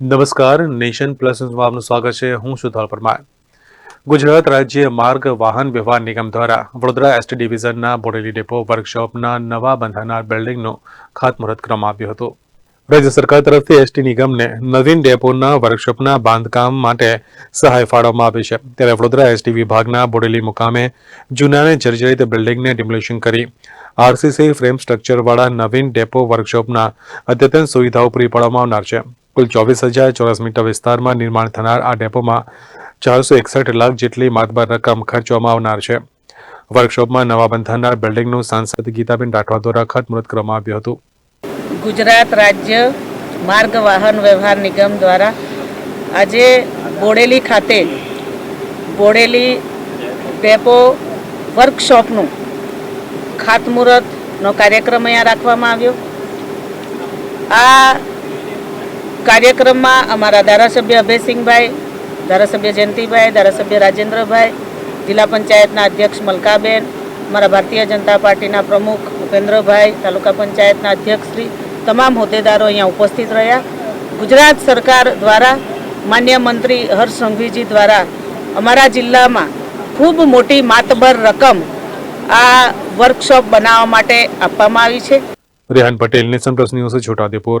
નમસ્કાર, nation plus આપનું સ્વાગત છે. હું સુધાર પરમાર. ગુજરાત રાજ્ય માર્ગ વાહન વ્યવહાર નિગમ દ્વારા વડોદરા એસટી ડિવિઝનના બોડેલી ડેપો વર્કશોપના નવા બંધાનાર બિલ્ડિંગનું ખાતમુહૂર્ત કરવામાં આવ્યું હતું. રાજ્ય સરકાર તરફથી એસટી નિગમને નવીન ડેપોના વર્કશોપના બાંધકામ માટે સહાય ફાળવવામાં આવી છે. ત્યારે વડોદરા એસટી વિભાગના બોડેલી મુકામે જૂના અને જર્જરિત બિલ્ડિંગને ડિમોલિશન કરી આરસીસી ફ્રેમ સ્ટ્રક્ચરવાળા નવીન ડેપો વર્કશોપના અદ્યતન સુવિધાઓ પૂરી પાડવામાં આવનાર છે. કુલ ચોવીસ હજાર ચોરસ મીટર વિસ્તારમાં નિર્માણ થનાર આ ડેપોમાં ચારસો એકસઠ લાખ જેટલી માતબાર રકમ ખર્ચવામાં આવનાર છે. વર્કશોપમાં નવા બંધાનાર બિલ્ડિંગનું સાંસદ ગીતાબેન રાઠવા દ્વારા ખતમુહૂર્ત કરવામાં આવ્યું હતું. ગુજરાત રાજ્ય માર્ગ વાહન વ્યવહાર નિગમ દ્વારા આજે બોડેલી ખાતે બોડેલી ડેપો વર્કશોપનું ખાતમુહૂર્તનો કાર્યક્રમ અહીંયા રાખવામાં આવ્યો. આ કાર્યક્રમમાં અમારા ધારાસભ્ય અભયસિંહભાઈ, ધારાસભ્ય જયંતિભાઈ, ધારાસભ્ય રાજેન્દ્રભાઈ, જિલ્લા પંચાયતના અધ્યક્ષ મલકાબેન, અમારા ભારતીય જનતા પાર્ટીના પ્રમુખ ઉપેન્દ્રભાઈ, તાલુકા પંચાયતના અધ્યક્ષશ્રી તમામ હોદ્દેદારો અહીંયા ઉપસ્થિત રહ્યા. ગુજરાત સરકાર દ્વારા માન્ય મંત્રી હર્ષ સંઘવીજી દ્વારા અમારા જિલ્લામાં ખૂબ મોટી માતબર રકમ આ વર્કશોપ બનાવવા માટે આપવામાં આવી છે. Rehan Patel nation plus news Chhota Udaipur.